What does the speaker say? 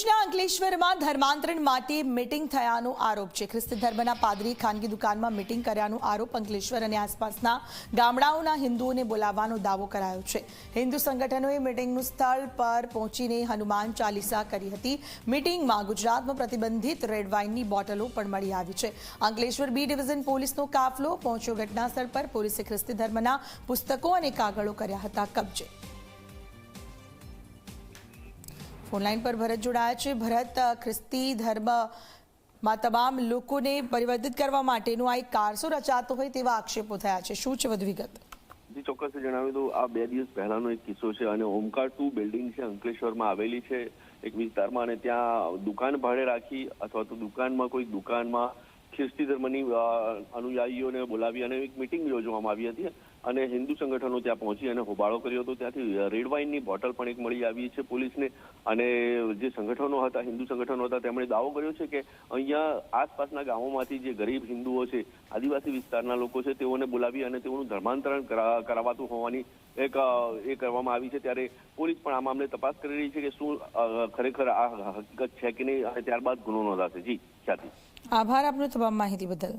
ભરૂચના અંકલેશ્વરમાં ધર્માંતરણ માટે મીટિંગ થયાનો આરોપ છે. ખ્રિસ્તી ધર્મના પાદરી ખાનગી દુકાનમાં મીટિંગ કર્યાનો આરોપ અંકલેશ્વર અને આસપાસના ગામડાઓના હિન્દુઓને બોલાવવાનો દાવો કરાયો છે. હિન્દુ સંગઠનોએ મીટિંગનું સ્થળ પર પહોંચીને હનુમાન ચાલીસા કરી હતી. મીટિંગમાં ગુજરાતમાં પ્રતિબંધિત રેડ વાઇનની બોટલો પણ મળી આવી છે. અંકલેશ્વર બી ડિવિઝન પોલીસનો કાફલો પહોંચ્યો ઘટનાસ્થળ પર. પોલીસે ખ્રિસ્તી ધર્મના પુસ્તકો અને કાગળો કર્યા હતા કબજે. ફોનલાઈન પર ભરત જોડાયા છે. ભરત ખ્રિસ્તી ખ્રિસ્તી ધર્મમાં તમામ લોકોને પરિવર્તિત કરવા માટેનું આ એક કારસો રચાતો હોય તેવા આક્ષેપો થયા છે. શું છે વધુ વિગત? જી ચોક્કસ જણાવ્યું તો આ બે દિવસ પહેલાનો એક કિસ્સો છે અને ઓમકાર ટુ બિલ્ડિંગ છે, અંકલેશ્વરમાં આવેલી છે. એક વિસ્તારમાં અને ત્યાં દુકાન ભાડે રાખી અથવા તો દુકાનમાં કોઈ દુકાનમાં ખ્રિસ્તી ધર્મની અનુયાયીઓને બોલાવી અને એક મિટિંગ યોજવામાં આવી હતી અને હિન્દુ સંગઠનો ત્યાં પહોંચી અને હોબાળો કર્યો હતો. ત્યાંથી રેડ વાઇનની બોટલ પણ એક મળી આવી છે પોલીસને અને જે સંગઠનો હતા, હિન્દુ સંગઠનો હતા, તેમણે દાવો કર્યો છે કે અહીંયા આસપાસના ગામોમાંથી જે ગરીબ હિન્દુઓ છે, આદિવાસી વિસ્તારના લોકો છે, તેઓને બોલાવી અને તેઓનું ધર્માંતરણ કરા- કરાવાતું હોવાની એક એ કરવામાં આવી છે. ત્યારે પોલીસ પણ આ મામલે તપાસ કરી રહી છે કે શું ખરેખર આ હકીકત છે કે નહીં અને ત્યારબાદ ગુનો નોંધાશે. જી, ખ્યાતિ. આભાર આપનો તમામ માહિતી બદલ.